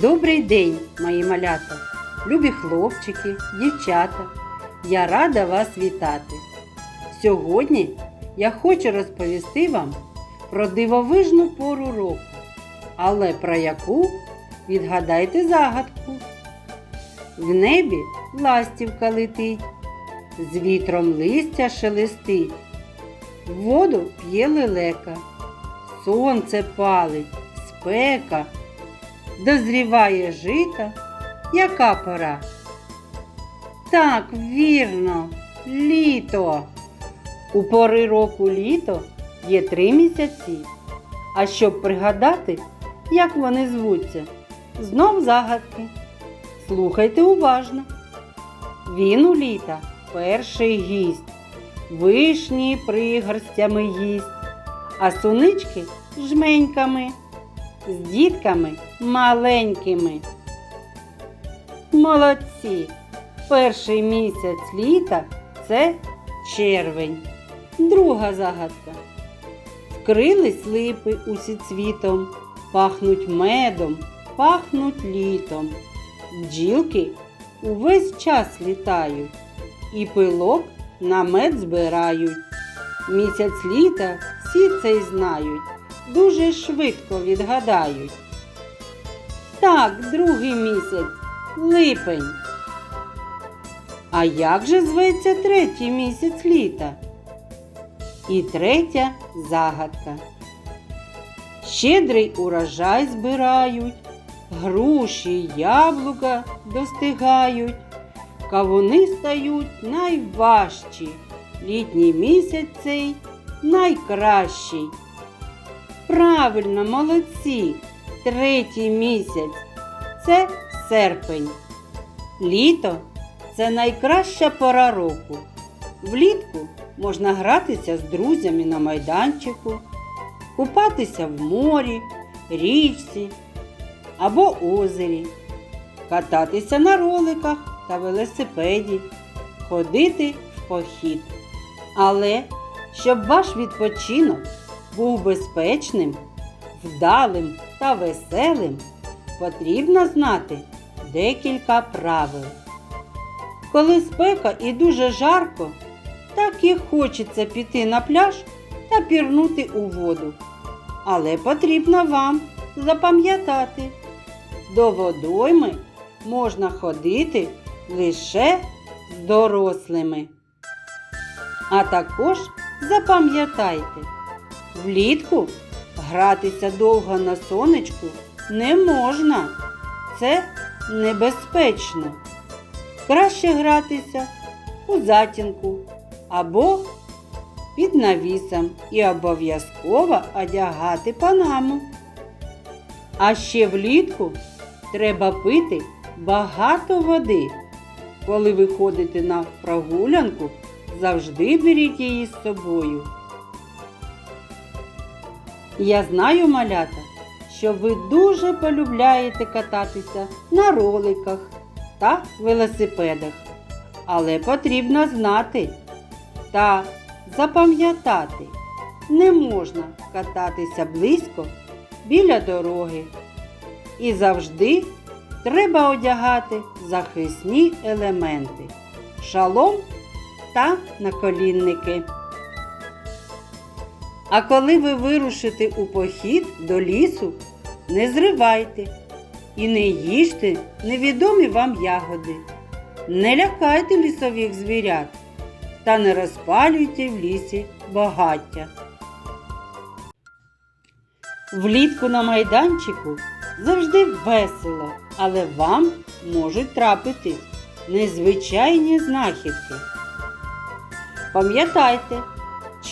Добрий день, мої малята, любі хлопчики, дівчата. Я рада вас вітати. Сьогодні я хочу розповісти вам про дивовижну пору року, але про яку відгадайте загадку. В небі ластівка летить, з вітром листя шелестить, воду п'є лелека, сонце палить, спека. Дозріває жита. Яка пора? Так, вірно, літо. У пори року літо є три місяці. А щоб пригадати, як вони звуться, знов загадки. Слухайте уважно. Він у літа перший гість, вишні пригорстями їсть, а сунички жменьками з дітками маленькими. Молодці! Перший місяць літа це червень. Друга загадка. Вкрились липи усі цвітом, пахнуть медом, пахнуть літом. Бджілки увесь час літають і пилок на мед збирають. Місяць літа всі це й знають дуже швидко відгадають. Так, другий місяць липень. А як же зветься третій місяць літа? І третя загадка. Щедрий урожай збирають, груші, яблука достигають, кавуни стають найважчі, літній місяць цей найкращий. Правильно, молодці. Третій місяць це серпень. Літо це найкраща пора року. Влітку можна гратися з друзями на майданчику, купатися в морі, річці або озері, кататися на роликах та велосипеді, ходити в похід. Але щоб ваш відпочинок був безпечним, вдалим та веселим, потрібно знати декілька правил. Коли спека і дуже жарко, так і хочеться піти на пляж та пірнути у воду. Але потрібно вам запам'ятати, до водойми можна ходити лише з дорослими. А також запам'ятайте, Влітку гратися довго на сонечку не можна. Це небезпечно. Краще гратися у затінку або під навісом і обов'язково одягати панаму. А ще влітку треба пити багато води. Коли ви ходите на прогулянку, завжди беріть її з собою. Я знаю, малята, що ви дуже полюбляєте кататися на роликах та велосипедах. Але потрібно знати та запам'ятати, не можна кататися близько біля дороги. І завжди треба одягати захисні елементи шалом та наколінники. А коли ви вирушите у похід до лісу, не зривайте і не їжте невідомі вам ягоди. Не лякайте лісових звірят та не розпалюйте в лісі багаття. Влітку на майданчику завжди весело, але вам можуть трапити незвичайні знахідки. Пам'ятайте,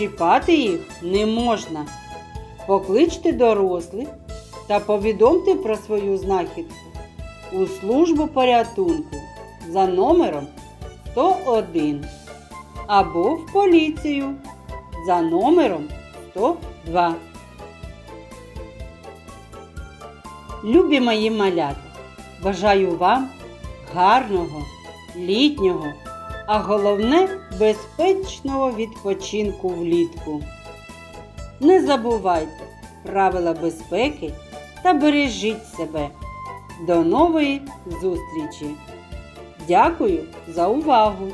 Чіпати їх не можна. Покличте дорослих та повідомте про свою знахідку у службу порятунку за номером 101 або в поліцію за номером 102. Любі мої малята, бажаю вам гарного, літнього а головне безпечного відпочинку влітку. Не забувайте правила безпеки та бережіть себе. До нової зустрічі! Дякую за увагу!